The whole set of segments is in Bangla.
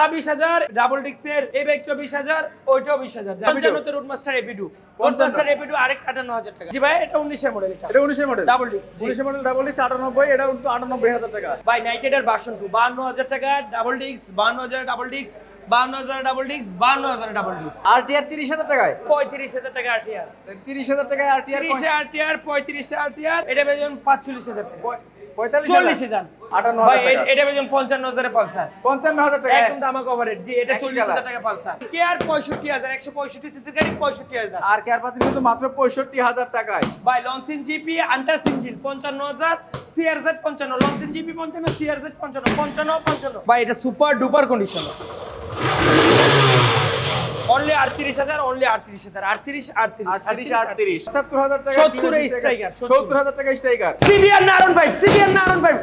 তারা বিশ হাজার ডাবল ডিক্সের এই ব্যাগটা বিশ হাজার ওইটাও বিশ হাজার। পঞ্চান্নতে রুট মাস্টার এপিডু রুট এপিডু আরেক আটান্ন হাজার টাকা। জি ভাই এটা উনিশের মডেল এটা। এটা উনিশের মডেল ডাবল ডিক্স উনিশের মডেল ডাবল ডিক্স আটানব্বই এটা কিন্তু আটানব্বই হাজার টাকা। ভাই নাইটেডের ভার্সন টু বান্ন হাজার টাকা ডাবল ডিক্স বান্ন হাজার ডাবল ডিক্স বান্ন হাজার ডাবল ডিক্স বান্ন হাজার ডাবল ডিক্স আর আর তিরিশ হাজার টাকায়? পঁয়ত্রিশ হাজার টাকা আরটিআর তিরিশ হাজার টাকায় আর টি আর তিরিশে আরটিআর পঁয়ত্রিশে আরটিআর এটা বেজন পাঁচচল্লিশ হাজার টাকা। চল্লিশ এ- এটা বেজন পঞ্চান্ন হাজারে পালসার পঞ্চান্ন হাজার টাকা একদম দামা জি এটা চল্লিশ হাজার টাকা পালসার কে আর পঁয়ষট্টি হাজার? একশো পঁয়ষট্টি সিসির গাড়ি পঁয়ষট্টি হাজার। আর পাচ্ছেন কিন্তু মাত্র পঁয়ষট্টি হাজার টাকায়। ভাই লঞ্চিন জিপি আন্টার সিঙ্গিল পঞ্চান্ন হাজার সিআরজেড পঞ্চান্ন লঞ্চিন জিপি পঞ্চান্ন সিআরজেড পঞ্চান্ন পঞ্চান্ন পঞ্চান্ন। ভাই এটা সুপার ডুপার কন্ডিশন অনলি আটত্রিশ হাজার অনলি আটত্রিশ হাজার আটত্রিশ আটত্রিশ আটত্রিশ আটত্রিশ পঁচাত্তর হাজার টাকা সত্তর এই striker, সত্তর। সত্তর হাজার টাকা স্ট্রাইকার সিবিআর নারন ফাইভ সিবিআর নারন ফাইভ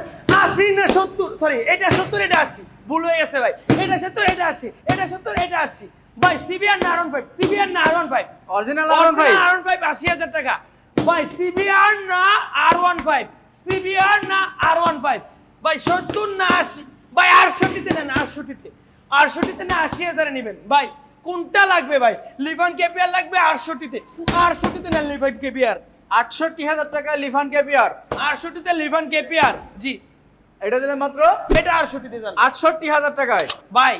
আশি না সত্তর সরি এটা সত্তর এটা আশি। ভুল হয়ে গেছে ভাই। এটা সত্তর এটা আশি এটা সত্তর এটা আশি। ভাই সিবিআর নারন ফাইভ সিবিআর নারন ফাইভ অরিজিনাল আরন ভাই আর ফাইভ আশি হাজার টাকা। ভাই সিবিআর না আর ওয়ান ফাইভ সিবিআর না আর ওয়ান ফাইভ ভাই সত্তর না আশি। ভাই আটষট্টিতে নেন আটষট্টিতে। আটষট্টিতে না আশি হাজারে নেবেন। ভাই কোনটা লাগবে ভাই? লিভান কেপিয়ার লাগবে আটষট্টিতে। আটষট্টিতে না লিভান কেপিয়ার। আটষট্টি হাজার টাকা লিভান কেপিয়ার। আটষট্টিতে লিভান কেপিয়ার। জি। এটা দিলেন মাত্র? এটা আটষট্টিতে যান। আটষট্টি হাজার টাকায়। ভাই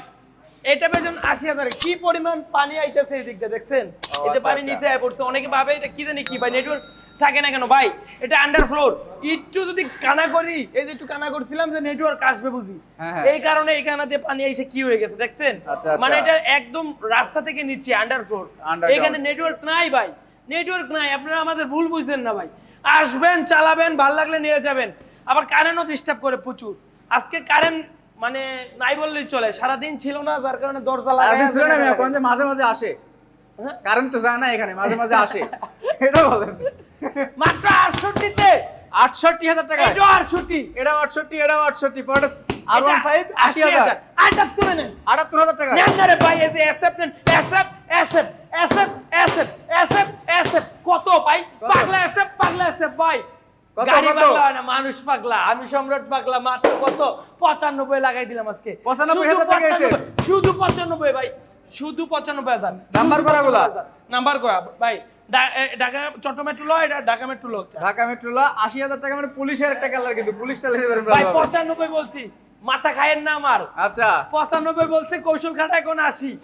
এটা বেজন আশি হাজার। কি পরিমাণ পানি আইতেছে এই দিকটা দেখছেন? এতে আচ্ছা, পানি আচ্ছা। নিচে আয় পড়ছে। অনেকে ভাবে এটা কি জানি কি ভাই নেটওয়ার্ক থাকে না কেন ভাই? এটা আন্ডার ফ্লোর একটু যদি কানা করি এই যে একটু কানা করছিলাম যে নেটওয়ার্ক আসবে বুঝি। হ্যাঁ, হ্যাঁ। এই কারণে এই কানাতে পানি এসে কি হয়ে গেছে দেখছেন? আচ্ছা, আচ্ছা। মানে এটা একদম রাস্তা থেকে নিচে আন্ডার ফ্লোর এখানে নেটওয়ার্ক নাই ভাই। নেটওয়ার্ক নাই। আপনারা আমাদের ভুল বুঝছেন না ভাই। আসবেন চালাবেন ভালো লাগলে নিয়ে যাবেন। আবার কারেন্টও ডিস্টার্ব করে প্রচুর। আজকে কারেন্ট মানে নাই বললেই চলে। সারাদিন ছিল না যার কারণে দরজা লাগাই কোন মাঝে মাঝে আসে? কারেন্ট তো যায় না এখানে মাঝে মাঝে আসে। এটা বলেন। মাত্র আটষট্টিতে। আটষট্টি হাজার টাকা এটাও আটষট্টি। এটাও আটষট্টি এটাও আটষট্টি পরে আর ওয়ান ফাইভ আশি হাজার। আটাত্তরে নেন আটাত্তর হাজার টাকা নেন না রে ভাই এই যে এসএফ নেন। SF SF SF SF SF SF কত ভাই? পাগলা এসএফ পাগলা এসএফ ভাই। গাড়ি পাগলা হয় না মানুষ পাগলা। আমি সম্রাট পাগলা মাত্র কত? পঁচানব্বই লাগাই দিলাম আজকে। পঁচানব্বই হাজার টাকা এসে। 95 শুধু পঁচানব্বই ভাই। শুধু পঁচানব্বই হাজার। নাম্বার করা গুলা? নাম্বার করা। ভাই ঢাকা মেট্রো এটা ঢাকা মেট্রো ল ঢাকা মেট্রো আশি হাজার টাকা মানে পুলিশের একটা কালার কিন্তু। পুলিশ পারবেন ভাই পঁচানব্বই বলছি। মাথা খায়েন না আমার। আচ্ছা। পঁচানব্বই বলছে কৌশল কোন আশি।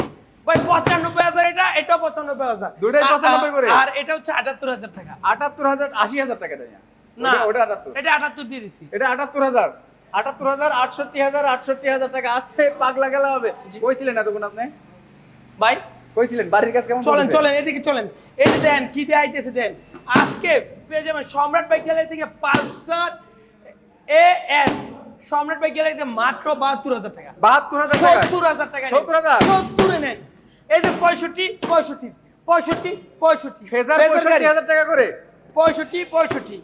ভাই পঁচানব্বই হাজার এটা এটাও পঁচানব্বই হাজার। দুটোই 95 করে? আর এটা হচ্ছে আটাত্তর হাজার টাকা। আটাত্তর হাজার আশি হাজার টাকা দেয়। না ওটা- ওটা আটাত্তর। এটা আটাত্তর দিয়ে দিছি। এটা আটাত্তর হাজার। আটাত্তর হাজার আটষট্টি হাজার আটষট্টি হাজার টাকা। আসতে পাগলা গেলা হবে। কইছিলেন এতক্ষণ আপনি? ভাই? কইছিলেন বাড়ির কাজ কেমন চলেন চলেন এদিকে চলেন। এই যে দেন কি দিয়ে আইতেছে দেন? আজকে পেয়ে যাবেন সম্রাট বাইক গ্যালারি থেকে Pulsar A S Samrat bike gallery থেকে মাত্র বাহাত্তর হাজার টাকা। বাহাত্তর হাজার সত্তর হাজার টাকা নেন। 70,000? সত্তরে নেন। এই যে পঁয়ষট্টি পঁয়ষট্টি পঁয়ষট্টি পঁয়ষট্টি। হাজার টাকা করে? পঁয়ষট্টি পঁয়ষট্টি।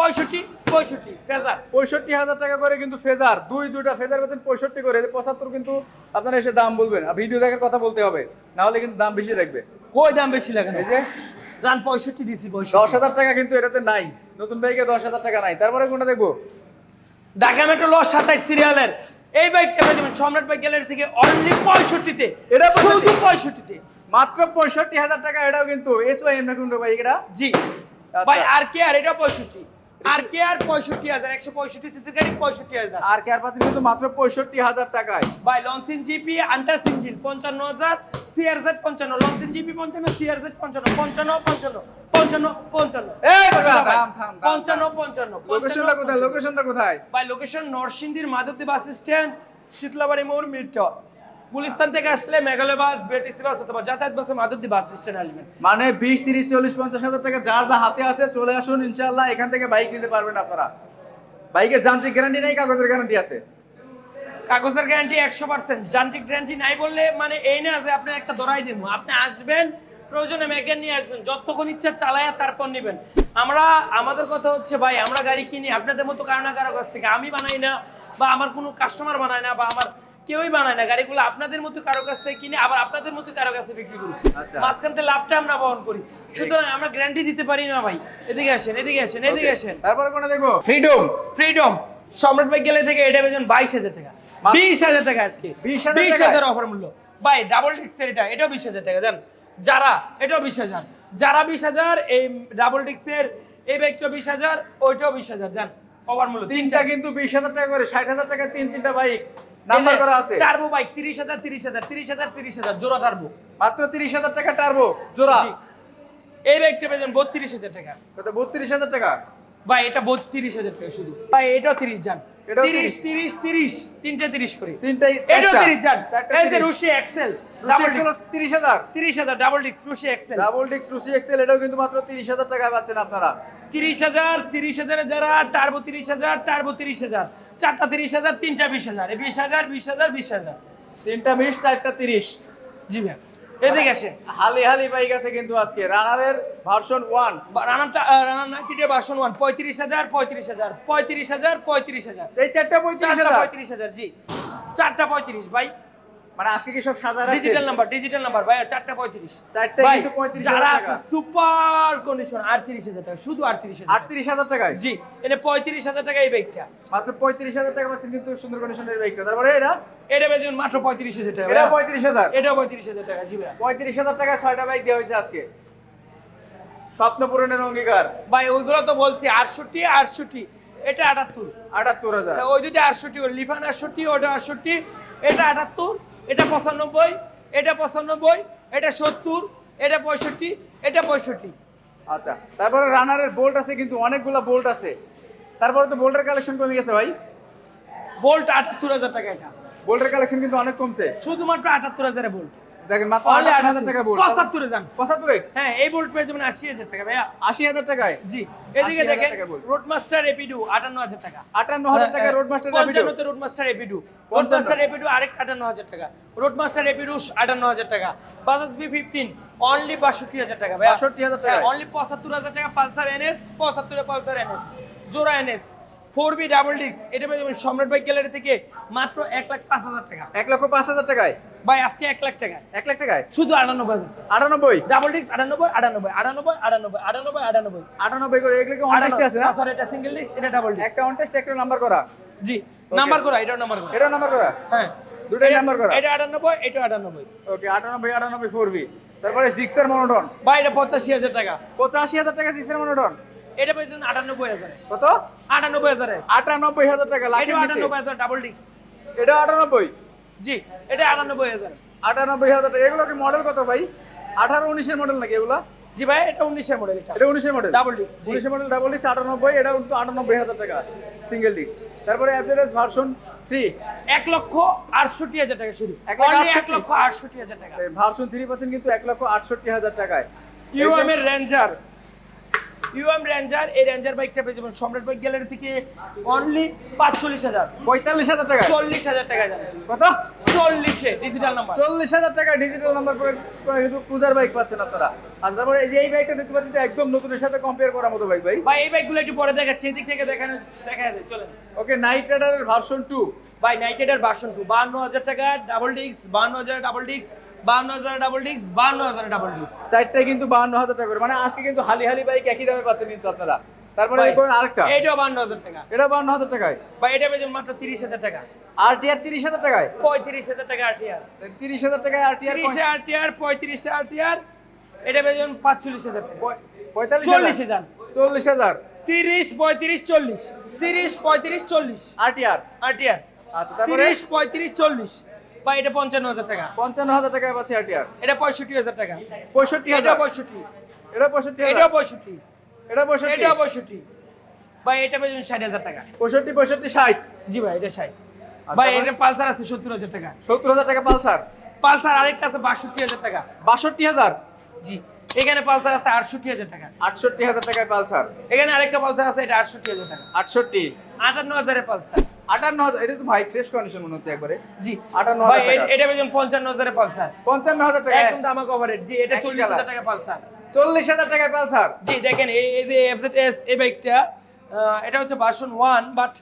পঁয়ষট্টি পঁয়ষট্টি ফেজার। পঁয়ষট্টি হাজার টাকা করে কিন্তু ফেজার। দুই দুইটা ফেজার বেতন পঁয়ষট্টি করে। পঁচাত্তর কিন্তু আপনারা এসে দাম বলবেন। ভিডিও দেখার কথা বলতে হবে। না হলে কিন্তু দাম বেশি রাখবে কই দাম বেশি লাগে এই যে? দাম পঁয়ষট্টি দিছি দশ হাজার টাকা কিন্তু এটাতে নাই। নতুন বাইকে দশ হাজার টাকা নাই। তারপরে কোনটা দেখব? ঢাকা মেট্রো ল সাতাইশ সিরিয়ালের এই বাইকটা পেয়ে যাবেন সম্রাট বাইক গ্যালারি থেকে অনলি পঁয়ষট্টিতে। এটা শুধু পঁয়ষট্টিতে। মাত্র পঁয়ষট্টি হাজার টাকা এটাও কিন্তু এস ওয়াই এম না কিন্তু বাইক এটা জি। আচ্ছা। ভাই আর কে? আর এটা পঁয়ষট্টি। আর কে আর পঁয়ষট্টি হাজার? একশো পঁয়ষট্টি সিসির গাড়ি পঁয়ষট্টি হাজার। আর কেয়ার পাচ্ছেন কিন্তু মাত্র পঁয়ষট্টি হাজার টাকায়। ভাই লঞ্চিন জিপি আন্টার সিঙ্গিল পঞ্চান্ন হাজার সিআরজেড পঞ্চান্ন লঞ্চিন জিপি পঞ্চান্ন সিআরজেড পঞ্চান্ন পঞ্চান্ন পঞ্চান্ন পঞ্চান্ন পঞ্চান্ন। লোকেশনটা কোথায়? লোকেশনটা কোথায়? ভাই লোকেশন নরসিংদীর মাধবদী বাস স্ট্যান্ড শীতলাবাড়ি মোড় মিরটপ গুলিস্তান থেকে আসলে মেঘালয় বাস বিটিসি বাস অথবা যাতায়াত বাসে মাধবদী বাস স্ট্যান্ড আসবেন। মানে বিশ তিরিশ চল্লিশ পঞ্চাশ হাজার টাকা যার যা হাতে আছে চলে আসুন ইনশাল্লাহ এখান থেকে বাইক নিতে পারবেন আপনারা। বাইকের যান্ত্রিক গ্যারান্টি নেই কাগজের গ্যারান্টি আছে। কাগজের গ্যারান্টি একশো পার্সেন্ট যান্ত্রিক গ্যারান্টি নাই বললে মানে এই না যে আপনি একটা ধরাই দিব আপনি আসবেন প্রয়োজনে মেকান নিয়ে আসবেন। যতক্ষণ ইচ্ছা চালায়া তারপর নেবেন। আমরা আমাদের কথা হচ্ছে ভাই আমরা গাড়ি কিনি আপনাদের মতো কারও না কারও কাছ থেকে। আমি বানাই না বা আমার কোনো কাস্টমার বানায় না বা আমার কেউই বানায় না। গাড়িগুলো আপনাদের মতো কারও কাছ থেকে কিনে আবার আপনাদের মতো কারও কাছে বিক্রি করি আচ্ছা। মাঝখান থেকে লাভটা আমরা বহন করি। সুতরাং আমরা গ্যারান্টি দিতে পারি না ভাই। এদিকে আসেন এদিকে আসেন এদিকে আসেন। তারপরে কোনটা দেখব? ফ্রিডম ফ্রিডম সম্রাট বাইক গেলে থেকে এটা বেজন বাইশ হাজার টাকা। বিশ হাজার টাকা আজকে। 20,000 বিশ হাজার অফার মূল্য। ভাই ডাবল ডিস্কের এটা এটাও বিশ হাজার টাকা জান? যারা এটাও বিশ হাজার। যারা বিশ হাজার এই ডাবল ডিস্কের এই বাইকটাও বিশ হাজার ওইটাও বিশ হাজার জান? অফার মূল্য তিনটা। কিন্তু বিশ হাজার টাকা করে ষাট হাজার টাকা তিন তিনটা বাইক নাম্বার করা আছে। টার্বো বাইক তিরিশ হাজার তিরিশ হাজার তিরিশ হাজার তিরিশ হাজার জোড়া টার্বো মাত্র তিরিশ হাজার টাকা টার্বো জোড়া। এই বাইকটা পেয়েছেন বত্রিশ হাজার টাকা। কত বত্রিশ হাজার টাকা? ভাই এটা বত্রিশ হাজার টাকা শুধু। ভাই তিরিশ যান। এটাও তিরিশ তিরিশ। তিরিশ তিনটে তিরিশ করে। তিনটাই একটা। তিরিশ যান। এই যে রুশি এক্সেল ডাবল ডিস্ক রুশি এক্সেল ডাবল ডিস্ক রুশি এক্সেল এটাও কিন্তু মাত্র তিরিশ হাজার টাকায় পাচ্ছেন আপনারা। তিরিশ হাজার তিরিশ হাজারে যারা টার্বো তিরিশ হাজার টার্বো তিরিশ হাজার। চারটা তিরিশ হাজার তিনটা বিশ হাজার। বিশ হাজার বিশ হাজার বিশ হাজার। তিনটা বিশ চারটা তিরিশ। জি ম্যাম এদিকে আসেন হালি হালি বাইক আছে কিন্তু আজকে। রানারের ভার্সন ওয়ান রানারটা রানার নাইনটি ডে বাসন ওয়ান পঁয়ত্রিশ হাজার পঁয়ত্রিশ হাজার পঁয়ত্রিশ হাজার পঁয়ত্রিশ হাজার। এই চারটা পঁয়ত্রিশ হাজার। পঁয়ত্রিশ হাজার জি। চারটা পঁয়ত্রিশ ভাই। মানে আজকে কি সব সাজা ডিজিটাল নাম্বার ডিজিটাল নাম্বার ভাই চারটা পঁয়ত্রিশ। চারটায় ভাই, কিন্তু 35,000 টাকা। সুপার কন্ডিশন টাকা শুধু আটত্রিশ হাজার আটত্রিশ হাজার টাকায়? জি এটা পঁয়ত্রিশ হাজার টাকা এই বাইকটা মাত্র পঁয়ত্রিশ হাজার টাকা পাচ্ছেন কিন্তু সুন্দর কন্ডিশনের বাইকটা তারপরে এটা? এটা বেজন মাত্র পঁয়ত্রিশ হাজার টাকা এটা ভাইয়া। পঁয়ত্রিশ হাজার? এটাও পঁয়ত্রিশ হাজার টাকা জি পঁয়ত্রিশ হাজার টাকা ছয়টা বাইক দেওয়া হয়েছে আজকে। স্বপ্ন পূরণের অঙ্গীকার। ভাই ওইগুলো তো বলছি আটষট্টি আটষট্টি এটা আটাত্তর। আটাত্তর হাজার। ওই দুটো আটষট্টি ওই লিফান আটষট্টি ওটা আটষট্টি এটা আটাত্তর। এটা পঁচানব্বই এটা পঁচানব্বই এটা সত্তর এটা পঁয়ষট্টি এটা পঁয়ষট্টি। আচ্ছা তারপরে রানারের বোল্ট আছে কিন্তু অনেকগুলো বোল্ট আছে। তারপরে তো বোল্টের কালেকশন কমে গেছে ভাই। বোল্ট আটাত্তর হাজার টাকা এটা। বোল্টের কালেকশন কিন্তু অনেক কমছে। শুধুমাত্র আটাত্তর হাজারে বোল্ট দেখেন মাত্র আঠাশ হাজার টাকা বোল্ট পঁচাত্তরে দাম পঁচাত্তরে? হ্যাঁ এই বোল্ট পেয়ে যাবেন আশি হাজার টাকা ভাইয়া। আশি হাজার টাকায়? জি। এদিকে দেখেন টাকা রোড মাস্টার এপিডু আটান্ন হাজার টাকা। আটান্ন হাজার টাকা রোড মাস্টার পঞ্চান্নতে রোড মাস্টার এপিডু রোড পঞ্চান্ন। এপিডু আরেক আটান্ন হাজার টাকা। রোড মাস্টার এপিডু আটান্ন হাজার টাকা। বাজাজ বি ফিফটিন অনলি বাষট্টি হাজার টাকা ভাইয়া। 62,000 টাকায়। অনলি পঁচাত্তর হাজার টাকা পালসার এনএস পঁচাত্তরে পালসার এনএস জোড়া NS four B double disc. এটা পেয়ে সম্রাট বাইক গ্যালারি থেকে মাত্র এক লাখ পাঁচ হাজার টাকা। এক লক্ষ পাঁচ হাজার টাকায়? ভাই আজকে এক লাখ টাকা এক লাখ টাকায়? শুধু আটানব্বই আটানব্বই? ডাবল ডিস্ক আটানব্বই আটানব্বই আটানব্বই আটানব্বই আটানব্বই আটানব্বই। আটানব্বই করে এগুলো অনটেস্ট আছে না? সরি এটা সিঙ্গেল ডিস্ক এটা ডাবল ডিস্ক একটা অনটেস্ট একটা নাম্বার করা। জি নাম্বার করা এটাও নাম্বার করা। এটা নাম্বার করা? হ্যাঁ। দুটাই এটা- নাম্বার করা? এটা আটানব্বই এটা আটানব্বই। ওকে আটানব্বই আটানব্বই ফোর বি তারপরে সিক্সের মনোটন বা এটা পঁচাশি হাজার টাকা। পঁচাশি হাজার টাকা সিক্সের মনোটন এটা পেয়েছেন আটানব্বই হাজারে। কত? আটানব্বই হাজারে। আটানব্বই হাজার টাকা এটা আটানব্বই হাজার ডাবল ডিস্ক এটা আটানব্বই? জি এটা আটানব্বই হাজার। আটানব্বই হাজার টাকা। এগুলো কি মডেল কত ভাই? আঠারো উনিশের মডেল নাকি এগুলো? জি ভাই এটা উনিশের মডেল এটা। উনিশের মডেল ডাবল ডিস্ক উনিশের মডেল ডাবল ডিস্ক আটানব্বই এটা আটানব্বই হাজার টাকা। সিঙ্গেল ডিস্ক তারপরে অ্যাভারেজ ভার্সন থ্রি এক লক্ষ আটষট্টি হাজার টাকা শুরু। এক লক্ষ আটষট্টি। হাজার টাকা। ভার্সন থ্রি পাচ্ছেন কিন্তু এক লক্ষ আটষট্টি হাজার টাকায়। ইউএম এর রেঞ্জার ইউএম রেঞ্জার এই রেঞ্জার বাইকটা পেয়ে যাবেন সম্রাট বাইক গ্যালারি থেকে অনলি পাঁচচল্লিশ হাজার। পঁয়তাল্লিশ হাজার টাকায় চল্লিশ হাজার টাকা যাবে কত? চল্লিশে ডিজিটাল নাম্বার চল্লিশ হাজার টাকা ডিজিটাল নাম্বার করে কিন্তু ক্রুজার বাইক পাচ্ছেন আপনারা। আর তারপরে এই যে এই বাইকটা দেখতে পাচ্ছেন যে একদম নতুনের সাথে কম্পেয়ার করার মতো বাইক ভাই। ভাই এই বাইকগুলো একটু পরে দেখাচ্ছি। এদিক থেকে দেখানো দেখা যায় চলেন। ওকে নাইট রাইডারের ভার্সন টু ভাই নাইটেডের বাসন টু বান্ন হাজার টাকা ডাবল ডিস্ক বান্ন হাজার ডাবল ডিস্ক বান্ন হাজার ডাবল ডিস্ক বান্ন হাজার ডাবল ডিস্ক চারটায় কিন্তু বাহান্ন হাজার টাকা করে। মানে আজকে কিন্তু হালি হালি বাইক একই দামে পাচ্ছেন কিন্তু আপনারা। তারপরে দেখবেন আরেকটা। এইটাও বান্ন হাজার টাকা। এটা হাজার টাকায়? ভাই এটা পেয়েছেন মাত্র তিরিশ হাজার টাকা। আর টি তিরিশ হাজার টাকায়? পঁয়ত্রিশ হাজার টাকা আরটিআর তিরিশ হাজার টাকায় আর টি আর তিরিশে আরটিআর পঁয়ত্রিশে আরটিআর এটা পেয়েছেন পাঁচচল্লিশ হাজার টাকা। পঁয়তাল্লিশ চল্লিশ হাজার। চল্লিশ হাজার। তিরিশ পঁয়ত্রিশ চল্লিশ। তিরিশ পঁয়ত্রিশ চল্লিশ। আর টি আর আরটিআর আচ্ছা তারপরে? তিরিশ পঁয়ত্রিশ চল্লিশ। বা এটা পঞ্চান্ন হাজার টাকা। পঞ্চান্ন হাজার টাকায় পাচ্ছি আর টি আর। এটা পঁয়ষট্টি হাজার টাকা। পঁয়ষট্টি হাজার। পঁয়ষট্টি। এটা পঁয়ষট্টি এটাও পঁয়ষট্টি। এটা পঁয়ষট্টি। এটাও পঁয়ষট্টি। ভাই এটা পেয়েছেন ষাট হাজার টাকা। পঁয়ষট্টি পঁয়ষট্টি ষাট। জি ভাই এটা ষাট। আচ্ছা, ভাই ভাই। এটা পালসার আছে সত্তর হাজার টাকা। সত্তর হাজার টাকা পালসার। পালসার আরেকটা আছে বাষট্টি হাজার টাকা। বাষট্টি হাজার? জি এখানে পালসার আছে আটষট্টি হাজার টাকা। আটষট্টি হাজার টাকায় পালসার। এখানে আরেকটা পালসার আছে এটা আটষট্টি হাজার টাকা। আটষট্টি। আটান্ন হাজারের পালসার। আটান্ন হাজার এটা তো ভাই ফ্রেশ কন্ডিশন মনে হচ্ছে একবারে। জি। আটান্ন হাজার এটা পঞ্চান্ন হাজারের পালসার। পঞ্চান্ন হাজার টাকা একদম দামা কভারেজ জি এটা চল্লিশ হাজার টাকা পালসার। চল্লিশ হাজার টাকায় পালসার। জি দেখেন এই যে এফজেড এই বাইকটা এটা হচ্ছে ভার্সন ওয়ান বাট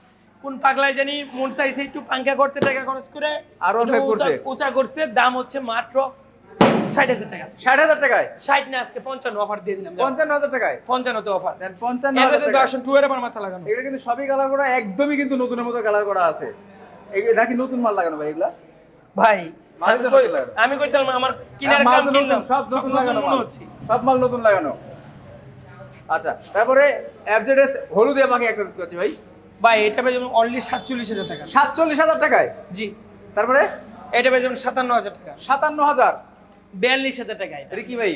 কোন পাগলায় জানি মন চাইছে একটু পাঙ্কা করতে টাকা খরচ করে আর উঁচা করছে। দাম হচ্ছে মাত্র ষাট হাজার টাকা ষাট হাজার টাকায়? ষাট না আজকে পঞ্চান্ন অফার দিয়ে দিলাম। পঞ্চান্ন হাজার টাকায়? পঞ্চান্নতে অফার দেন পঞ্চান্ন হাজার টাকা ভার্সন টু এর আবার মাথা লাগানো। কিন্তু সবই কালার করা একদমই কিন্তু নতুনের মতো কালার করা আছে। এগুলো নাকি নতুন মাল লাগানো ভাই এগুলা? ভাই আমি কইতাম আমার কিনার কাম কিনলাম সব নতুন লাগানো সব মাল নতুন লাগানো। আচ্ছা তারপরে এফজেডএস হলুদিয়া পাখি একটা দেখতে পাচ্ছি ভাই। ভাই এটা পেয়ে যাবেন অনলি সাতচল্লিশ হাজার টাকা। সাতচল্লিশ হাজার টাকায়? জি। তারপরে? এটা পেয়ে যাবেন সাতান্ন হাজার টাকা। সাতান্ন হাজার? বিয়াল্লিশ হাজার টাকা এটা। কি ভাই?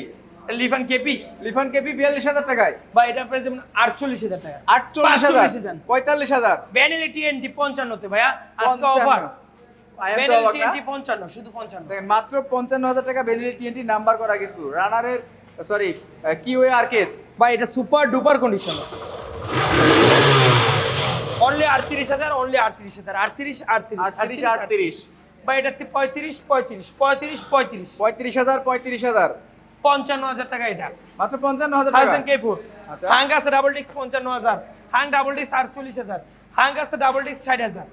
লিফান কেপি। লিফান কেপি বিয়াল্লিশ হাজার টাকায়? বা এটা পেয়ে যাবেন আটচল্লিশ হাজার টাকা। আটচল্লিশ হাজার? পঁয়তাল্লিশ হাজার? ব্যানেলি টিএনটি পঞ্চান্নতে ভাইয়া আজকে। অফার শুধু মাত্র পঞ্চান্ন হাজার টাকা বেনিলি টিএনটি নাম্বার করা কিন্তু। রানারের সরি কিওয়ে আর কেস ভাই এটা সুপার ডুপার কন্ডিশন অনলি আটত্রিশ হাজার অনলি আটত্রিশ হাজার। আটত্রিশ আটত্রিশ। আটত্রিশ আটত্রিশ। বা এটাতে পঁয়ত্রিশ পঁয়ত্রিশ পঁয়ত্রিশ পঁয়ত্রিশ। পঁয়ত্রিশ হাজার পঁয়ত্রিশ হাজার। পঞ্চান্ন হাজার টাকা এটা। মাত্র পঞ্চান্ন হাজার টাকা। থাউজেন্ড কে ফোর আচ্ছা। হাং আছে ডাবল ডিস্ক পঞ্চান্ন হাজার। হাং ডাবল ডিস্ক আটচল্লিশ হাজার। হাং আছে ডাবল ডিস্ক ষাট হাজার।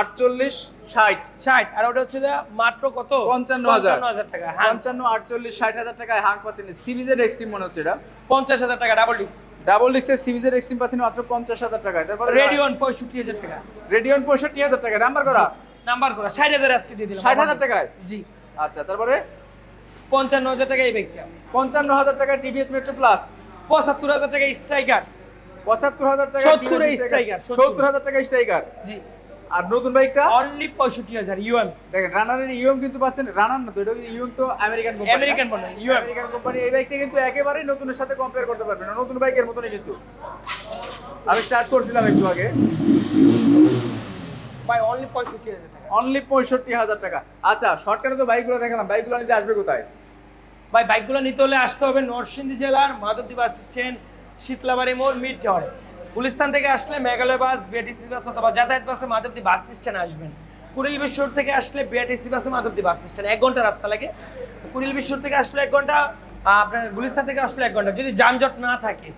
আটচল্লিশ ষাট। ষাট। আর ওটা হচ্ছে মাত্র কত? পঞ্চান্ন হাজার। টাকা। পঞ্চান্ন আটচল্লিশ ষাট হাজার টাকায় হাঁক পাচ্ছেন। সিরিজের এক্সট্রিম মনে হচ্ছে এটা। পঞ্চাশ হাজার টাকা ডাবল ডিস্ক ডাবল ডিস্কের সিরিজের এক্সট্রিম পাচ্ছেন মাত্র পঞ্চাশ হাজার টাকায়। তারপরে রেডিওন পঁয়ষট্টি হাজার টাকা। রেডিয়ন পঁয়ষট্টি হাজার টাকা। নাম্বার করা। নাম্বার করা ষাট হাজার আজকে দিয়ে দিলাম। ষাট হাজার টাকায়? জি। আচ্ছা তারপরে? পঞ্চান্ন হাজার টাকা এই ব্যাগটা পঞ্চান্ন হাজার টাকা টিভিএস মেট্রো প্লাস পঁচাত্তর হাজার টাকা স্ট্রাইকার পঁচাত্তর হাজার টাকা সত্তর striker, সত্তর। হাজার টাকা স্ট্রাইকার জি। আর নতুন বাইকটা অনলি পঁয়ষট্টি হাজার ইউএম দেখেন রানারের ইউএম কিন্তু পাচ্ছেন রানার না তো এটা ইউএম তো আমেরিকান কোম্পানি আমেরিকান বলে ইউএম আমেরিকান কোম্পানি এই বাইকটা কিন্তু একেবারেই নতুনের সাথে কম্পেয়ার করতে পারবেন না নতুন বাইকের মতনই কিন্তু। আমি স্টার্ট করছিলাম একটু আগে। ভাই অনলি পঁয়ষট্টি হাজার টাকা। অনলি পঁয়ষট্টি হাজার টাকা। আচ্ছা শর্টকাটে তো বাইকগুলো দেখালাম। বাইকগুলো নিতে আসবে কোথায়? ভাই বাইকগুলো নিতে হলে আসতে হবে নরসিংদী জেলার মাধবদী বাস স্ট্যান্ড শীতলাবাড়ি মোড় মিড টাওয়ারে গুলিস্তান থেকে আসলে মেঘালয় বাস বিআরটিসি বাস অথবা যাতায়াত বাসে মাধবদী বাস স্ট্যান্ড আসবেন। কুড়িল বিশ্বর থেকে আসলে বিআরটিসি বাসে মাধবদী বাস স্ট্যান্ড। এক ঘণ্টা রাস্তা লাগে। কুড়িল বিশ্বর থেকে আসলে এক ঘণ্টা আপনার গুলিস্তান থেকে আসলে এক ঘণ্টা। যদি যানজট না থাকে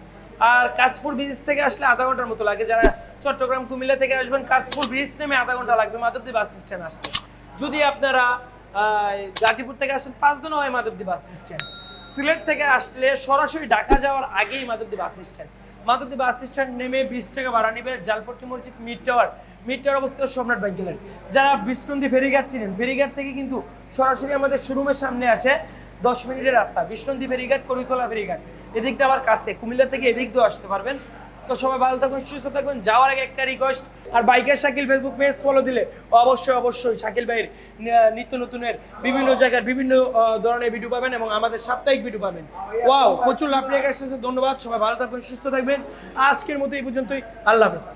আর কাজপুর ব্রিজ থেকে আসলে আধা ঘণ্টার মতো লাগে। যারা চট্টগ্রাম, কুমিল্লা থেকে আসবেন কাজপুর ব্রিজ নেমে আধা ঘণ্টা লাগবে। মাধবদী বাস স্ট্যান্ড আসতে। যদি আপনারা গাজীপুর থেকে আসেন, পাঁচ দিনও হয় মাধবদী বাস স্ট্যান্ড সিলেট থেকে আসলে সরাসরি ঢাকা যাওয়ার আগেই Madhabdi bus stand Madhabdi bus stand নেমে বিশ টাকা ভাড়া নেবে জালপট্টি মসজিদ মিড টাওয়ার মিড টাওয়ার অবস্থিত সম্রাট বাইক গ্যালারি যারা বিষ্ণুন্দী ফেরিঘাট চিনেন, ফেরিঘাট থেকে কিন্তু সরাসরি আমাদের শোরুমের সামনে আসে দশ মিনিটের রাস্তা। বিষ্ণুন্দী ফেরিঘাট, করিতলা ফেরিঘাট। এদিকটা আমার কাছে। কুমিল্লা থেকে এদিক দিয়ে আসতে পারবেন। তো সবাই ভালো থাকবেন, সুস্থ থাকবেন। যাওয়ার আগে একটা রিকোয়েস্ট আর বাইকের শাকিল ফেসবুক পেজ ফলো দিলে অবশ্যই অবশ্যই শাকিল ভাইয়ের নিত্য নতুনের বিভিন্ন জায়গার বিভিন্ন ধরনের ভিডিও পাবেন এবং আমাদের সাপ্তাহিক ভিডিও পাবেন। ওয়াও প্রচুর লাভ রেখে ধন্যবাদ। সবাই ভালো থাকবেন, সুস্থ থাকবেন। আজকের মতো এই পর্যন্তই। আল্লাহ হাফেজ।